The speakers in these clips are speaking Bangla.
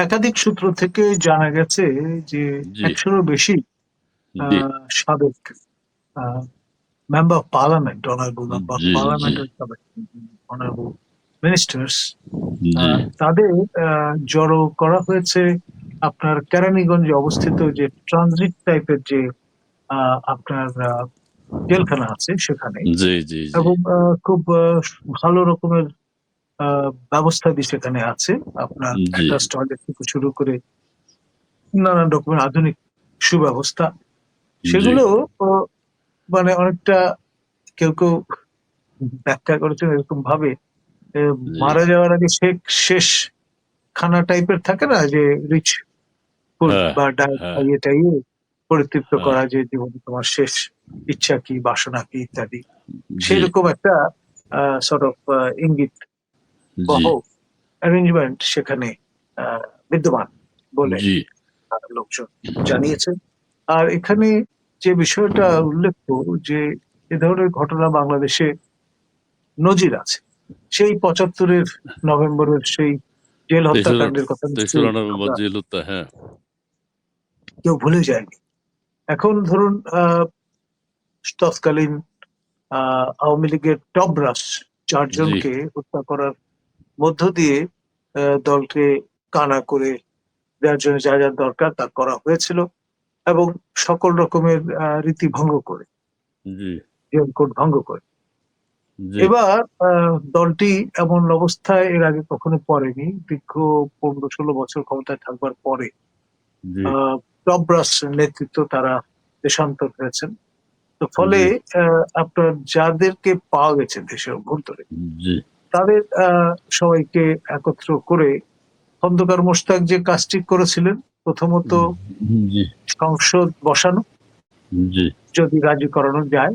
একাধিক সূত্র থেকে জানা গেছে যে। একশোরও বেশি সাবেক member of parliament honourable member of G. Honourable ministers তাদের আহ, জড়ো করা হয়েছে আপনার কেরানীগঞ্জে অবস্থিত যে ট্রানজিট টাইপের যে আপনার জেলখানা আছে সেখানে এবং খুব ভালো রকমের আহ, ব্যবস্থা দিয়ে সেখানে আছে আপনার। অ্যাটাচ টয়লেট থেকে শুরু করে নানান রকমের আধুনিক সুব্যবস্থা সেগুলো মানে অনেকটা কেউ কেউ ব্যাখ্যা করেছেন এরকম ভাবে মারা যাওয়ার আগে শেষ শেষ খানা টাইপের থাকে না যে রিচ ফুড হ্যাঁ, বা ডায়েট হ্যাঁ। খাইয়ে টাইয়ে পরিতৃপ্ত হ্যাঁ। করা যে জীবনে তোমার শেষ ইচ্ছা কি বাসনা কি ইত্যাদি সেরকম একটা সর্ট অফ ইঙ্গিত বহ অ্যারেঞ্জমেন্ট সেখানে বিদ্যমান বলে লোকজন জানিয়েছেন। আর এখানে যে বিষয়টা উল্লেখ্য যে এ ধরনের ঘটনা বাংলাদেশে নজির আছে সেই পঁচাত্তরের নভেম্বরের সেই জেল হত্যাকাণ্ডের কথা হ্যাঁ। কেউ ভুলে যায়নি। এখন ধরুন আহ, তৎকালীন আহ, আওয়ামী লীগের টপ ব্রাস চারজনকে হত্যা করার মধ্য দিয়ে দলকে কানা করে দেওয়ার জন্য যা যা দরকার তা করা হয়েছিল এবং সকল রকমের রীতি ভঙ্গ করে। কোড ভঙ্গ করে। এবার দলটি এমন অবস্থায় এর আগে কখনো পড়েনি। দীর্ঘ পনেরো ষোলো বছর ক্ষমতায় থাকবার পরে টপ নেতৃত্ব তারা দেশান্তর হয়েছেন। তো ফলে আহ, আপনার যাদেরকে পাওয়া গেছে দেশের অভ্যন্তরে তাদের সবাইকে একত্র করে খন্দকার মোশতাক যে কাজটি করেছিলেন প্রথমত সংসদ বসানো যদি রাজি করানো যায়।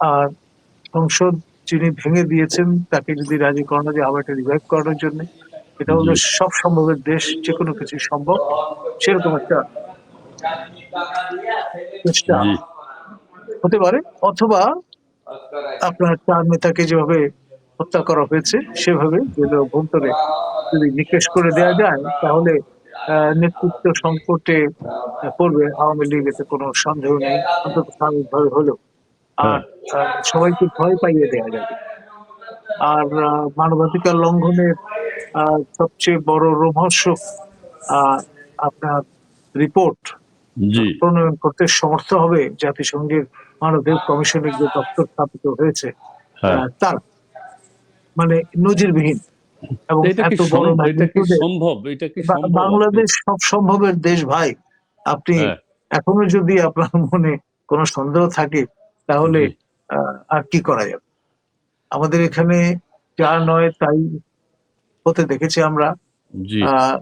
আর সংসদ যিনি ভেঙে দিয়েছেন তাকে যদি রাজি করানো যায় আবার এটা রিভাইভ করানোর জন্য এটা হলো সব সম্ভবের দেশ যে কোনো কিছু সম্ভব সেরকম একটা চেষ্টা হতে পারে। অথবা আপনার চার নেতাকে যেভাবে হত্যা করা হয়েছে সেভাবে জেলের অভ্যন্তরে যদি নিকেশ করে দেওয়া যায় তাহলে নেতৃত্ব সংকটে পড়বে। আওয়ামী লীগ এতে কোনো সন্দেহ নেই অন্তত স্বাভাবিকভাবে হলেও আর আহ, সবাইকে ভয় পাইয়ে দেওয়া যাবে। আর মানবাধিকার লঙ্ঘনের সবচেয়ে বড় রোমহর্ষ আহ, আপনার রিপোর্ট প্রণয়ন করতে সমর্থ হবে জাতিসংঘের মানবাধিকার কমিশনের যে দপ্তর স্থাপিত হয়েছে হ্যাঁ। তার মানে নজিরবিহীন এবং এত বড় সম্ভব? এটা কি magnitude এ সম্ভব? এটা কি বা- সম্ভব? বাংলাদেশ সব সম্ভবের দেশ ভাই। আপনি হ্যাঁ। এখনও যদি আপনার মনে কোনো সন্দেহ থাকে তাহলে আহ, আর কি করা যাবে? আমাদের এখানে যা নয় তাই হতে দেখেছি আমরা। আহ,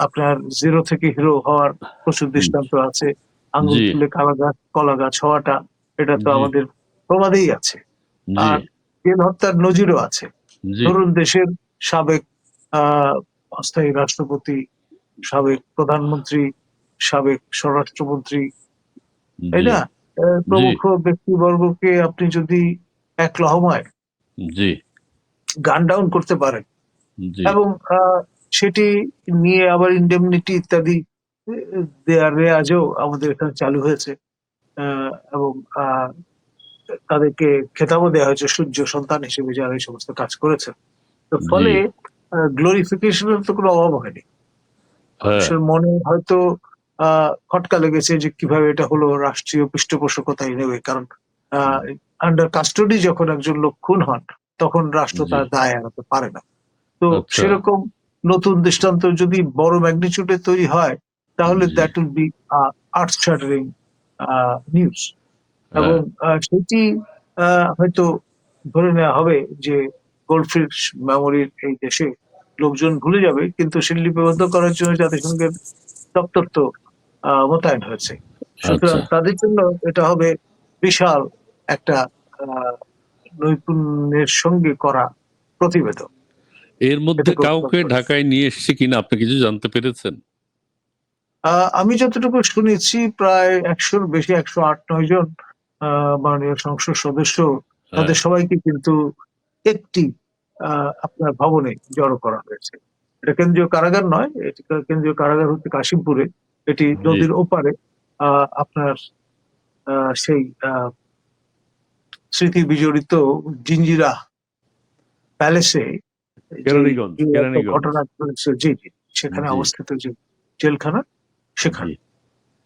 আপনার জিরো থেকে হিরো হওয়ার প্রচুর দৃষ্টান্ত আছে। আঙুল তুলে কালা গাছ কলা গাছ হওয়াটা এটা তো আমাদের প্রবাদেই আছে। আর জেল হত্যার নজিরও আছে। ধরুন দেশের সাবেক আহ অস্থায়ী রাষ্ট্রপতি সাবেক প্রধানমন্ত্রী সাবেক স্বরাষ্ট্রমন্ত্রী তাই না? প্রমুখ ব্যক্তিবর্গকে আপনি যদি এক লহমায় গান ডাউন করতে পারেন এবং সেটি নিয়ে আবার ইন্ডেমনিটি ইত্যাদি আহ, দেওয়ার রেয়াজও আমাদের এখানে চালু হয়েছে। এবং তাদেরকে খেতাবও দেওয়া হয়েছে সূর্য সন্তান হিসেবে যারা এই সমস্ত কাজ করেছে। তো ফলে গ্লোরিফিকেশনের তো কোনো অভাব হয়নি। হ্যাঁ। মানুষের মনে হয়তো আহ, খটকা লেগেছে যে কীভাবে এটা হলো রাষ্ট্রীয় পৃষ্ঠপোষকতায় নেবে। কারণ আন্ডার কাস্টডি যখন একজন লোক খুন হন তখন রাষ্ট্র তার দায় এড়াতে পারে না। তো আচ্ছা। সেরকম নতুন দৃষ্টান্ত যদি বড় ম্যাগনিচিউডে তৈরি হয় তাহলে that will be earth shattering news এবং আহ, সেটি আহ, হয়তো ধরে নেওয়া হবে যে গোল্ডফিশ মেমোরির এই দেশে লোকজন ভুলে যাবে কিন্তু সেটি লিপিবদ্ধ করার জন্য জাতিসংঘের দপ্তর তো আহ, মোতায়েন হয়েছে। সুতরাং আচ্ছা। তাদের জন্য এটা হবে বিশাল একটা আহ, নৈপুণ্যের সঙ্গে করা প্রতিবেদন। এর মধ্যে কাউকে ঢাকায় নিয়ে এসছে কিনা আপনি কিছু জানতে পেরেছেন? আমি যতটুকু শুনেছি প্রায় একশোর বেশি একশো আট নয় জন মাননীয় সংসদ সদস্য হ্যাঁ। তাদের সবাইকে কিন্তু একটি আপনার ভবনে জড়ো করা হয়েছে। এটা কেন্দ্রীয় কারাগার নয় এটি কেন্দ্রীয় কারাগার হচ্ছে কাশিমপুরে। এটি নদীর ওপারে আপনার সেই স্মৃতি বিজড়িত জিঞ্জিরা প্যালেসে কেরানীগঞ্জ কেরানীগঞ্জ ঘটনা জি জি সেখানে অবস্থিত যে জেলখানা সেখানে।